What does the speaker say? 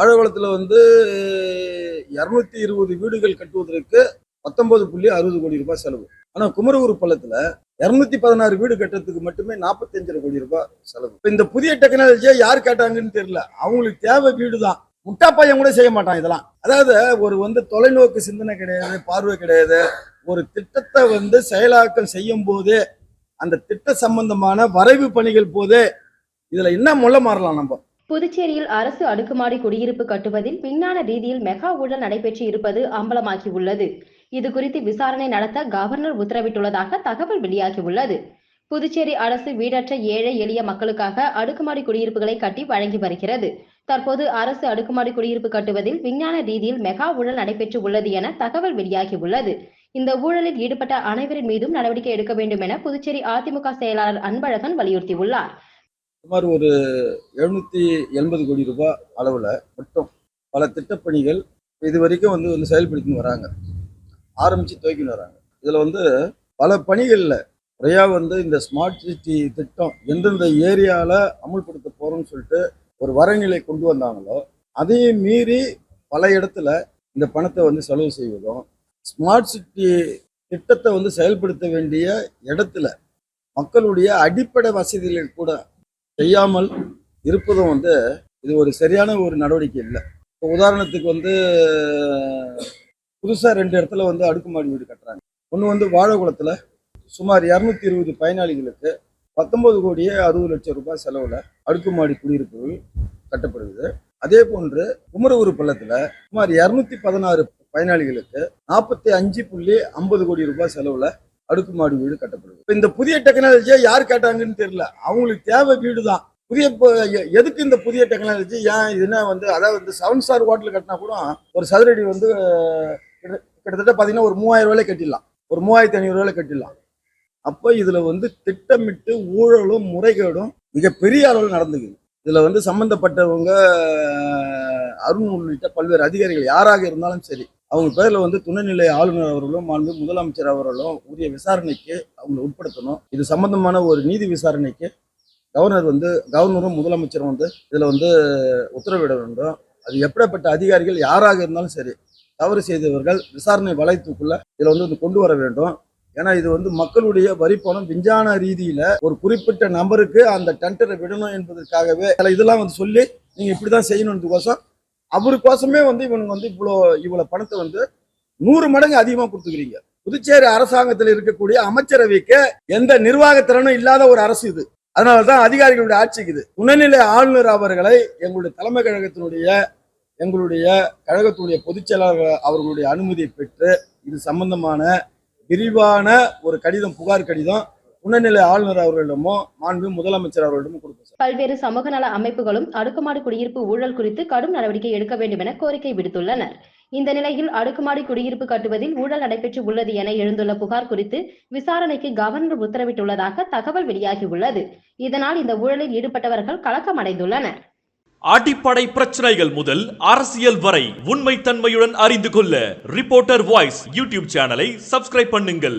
வாழைக்குளத்தில் வந்து இரநூத்தி இருபது வீடுகள் கட்டுவதற்கு பத்தொன்பது புள்ளி அறுபது கோடி ரூபாய் செலவு. ஆனால் குமரகுரு பள்ளத்தில் இரநூத்தி பதினாறு வீடு கட்டுறதுக்கு மட்டுமே நாற்பத்தஞ்சரை கோடி ரூபாய் செலவு. இப்போ இந்த புதிய டெக்னாலஜியை யார் கேட்டாங்கன்னு தெரியல. அவங்களுக்கு தேவை வீடு தான் முட்டா பையன் கூட செய்ய மாட்டான் இதெல்லாம். அதாவது ஒரு வந்து தொலைநோக்கு சிந்தனை கிடையாது பார்வை கிடையாது. ஒரு திட்டத்தை வந்து செயலாக்கம் செய்யும் போதே அந்த திட்ட சம்பந்தமான வரைவு பணிகள் போதே இதுல என்ன முள்ள மாறலாம் நம்ம? புதுச்சேரியில் அரசு அடுக்குமாடி குடியிருப்பு கட்டுவதில் விஞ்ஞான ரீதியில் மெகா ஊழல் நடைபெற்று இருப்பது அம்பலமாகியுள்ளது. இது குறித்து விசாரணை நடத்த கவர்னர் உத்தரவிட்டுள்ளதாக தகவல் வெளியாகியுள்ளது. புதுச்சேரி அரசு வீடற்ற ஏழை எளிய மக்களுக்காக அடுக்குமாடி குடியிருப்புகளை கட்டி வழங்கி வருகிறது. தற்போது அரசு அடுக்குமாடி குடியிருப்பு கட்டுவதில் விஞ்ஞான ரீதியில் மெகா ஊழல் நடைபெற்று உள்ளது என தகவல் வெளியாகியுள்ளது. இந்த ஊழலில் ஈடுபட்ட அனைவரின் மீதும் நடவடிக்கை எடுக்க வேண்டும் என புதுச்சேரி அதிமுக செயலாளர் அன்பழகன் வலியுறுத்தியுள்ளார். சுமார் ஒரு எழுநூற்றி எண்பது கோடி ரூபாய் அளவில் மட்டும் பல திட்டப்பணிகள் இது வரைக்கும் வந்து வந்து செயல்படுத்தின்னு வராங்க. ஆரம்பித்து துவக்கின்னு வராங்க. இதில் வந்து பல பணிகளில் முறையாக வந்து இந்த ஸ்மார்ட் சிட்டி திட்டம் எந்தெந்த ஏரியாவில் அமுல்படுத்த போகிறோம்னு சொல்லிட்டு ஒரு வரநிலை கொண்டு வந்தாங்களோ அதையும் மீறி பல இடத்துல இந்த பணத்தை வந்து செலவு செய்வதும் ஸ்மார்ட் சிட்டி திட்டத்தை வந்து செயல்படுத்த வேண்டிய இடத்துல மக்களுடைய அடிப்படை வசதிகள் கூட செய்யாமல் இருப்பதும் வந்து இது ஒரு சரியான ஒரு நடவடிக்கை இல்லை. இப்போ உதாரணத்துக்கு வந்து புதுசாக ரெண்டு இடத்துல வந்து அடுக்குமாடி வீடு கட்டுறாங்க. ஒன்று வந்து வாழைக்குளத்தில் சுமார் இரநூத்தி இருபது பயனாளிகளுக்கு பத்தொன்பது கோடியே அறுபது லட்சம் ரூபாய் செலவில் அடுக்குமாடி குடியிருப்புகள் கட்டப்படுகிறது. அதே போன்று குமரகுரு பள்ளத்தில் சுமார் இரநூத்தி பதினாறு பயனாளிகளுக்கு நாற்பத்தி அஞ்சு புள்ளி ஐம்பது கோடி ரூபாய் செலவில் அடுக்குமாடி வீடு கட்டப்படுது இப்போ இந்த புதிய டெக்னாலஜியை யார் கேட்டாங்கன்னு தெரியல. அவங்களுக்கு தேவை வீடு தான் புதிய இப்போ எதுக்கு இந்த புதிய டெக்னாலஜி ஏன் இதுனா வந்து அதாவது வந்து செவன் ஸ்டார் ஹோட்டல் கட்டினா கூட ஒரு சதுரடி வந்து கிட்ட- கிட்டத்தட்ட பார்த்தீங்கன்னா ஒரு மூவாயிரம் ரூபாயில கட்டிடலாம். ஒரு மூவாயிரத்தி ஐநூறு ரூபாயில கட்டிடலாம். அப்போ இதில் வந்து திட்டமிட்டு ஊழலும் முறைகேடும் மிகப்பெரிய அளவில் நடந்துக்குது. இதில் வந்து சம்பந்தப்பட்டவங்க அருண் உள்ளிட்ட பல்வேறு அதிகாரிகள் யாராக இருந்தாலும் சரி அவங்க பேரில் வந்து துணைநிலை ஆளுநர் அவர்களும் மாண்பு முதலமைச்சர் அவர்களும் உரிய விசாரணைக்கு அவங்களை உட்படுத்தணும். இது சம்பந்தமான ஒரு நீதி விசாரணைக்கு கவர்னர் வந்து கவர்னரும் முதலமைச்சரும் வந்து இதில் வந்து உத்தரவிட வேண்டும். அது எப்படிப்பட்ட அதிகாரிகள் யாராக இருந்தாலும் சரி தவறு செய்தவர்கள் விசாரணை வளையத்துக்குள்ள இதில் வந்து இது கொண்டு வர வேண்டும். ஏன்னா இது வந்து மக்களுடைய வரி பணம் விஞ்ஞான ரீதியில ஒரு குறிப்பிட்ட நபருக்கு அந்த டெண்டரை விடணும் என்பதற்காகவே இதெல்லாம் வந்து சொல்லி நீங்க இப்படிதான் செய்யணுன்றதுக்கோசம் அவருக்கோசமே வந்து இவனுக்கு வந்து இவ்வளோ இவ்வளோ பணத்தை வந்து நூறு மடங்கு அதிகமாக கொடுத்துக்கிறீங்க. புதுச்சேரி அரசாங்கத்தில் இருக்கக்கூடிய அமைச்சரவைக்கு எந்த நிர்வாகத்திறனும் இல்லாத ஒரு அரசு இது. அதனாலதான் அதிகாரிகளுடைய ஆட்சிக்கு இது. துணைநிலை ஆளுநர் அவர்களை எங்களுடைய தலைமை கழகத்தினுடைய எங்களுடைய கழகத்தினுடைய பொதுச்செயலாளர் அவர்களுடைய அனுமதியை பெற்று இது சம்பந்தமான விரிவான ஒரு கடிதம் புகார் கடிதம் துணைநிலை ஆளுநர் அவர்களிடமோ மாண்பு முதலமைச்சர் அவர்களிடமோ கொடுப்போம் சார். பல்வேறு சமூக நல அமைப்புகளும் அடுக்குமாடி குடியிருப்பு ஊழல் குறித்து கடும் நடவடிக்கை எடுக்க வேண்டும் என கோரிக்கை விடுத்துள்ளனர். இந்த நிலையில் அடுக்குமாடி குடியிருப்பு கட்டுவதில் ஊழல் நடைபெற்று உள்ளது என எழுந்துள்ள புகார் குறித்து விசாரணைக்கு கவர்னர் உத்தரவிட்டுள்ளதாக தகவல் வெளியாகியுள்ளது. இதனால் இந்த ஊழலில் ஈடுபட்டவர்கள் கலக்கமடைந்துள்ளனர். அடிப்படை பிரச்சனைகள் முதல் அரசியல் வரை உண்மை தன்மையுடன் அறிந்து கொள்ள ரிப்போர்ட்டர் வாய்ஸ் யூடியூப் சேனலை சப்ஸ்கிரைப் பண்ணுங்கள்.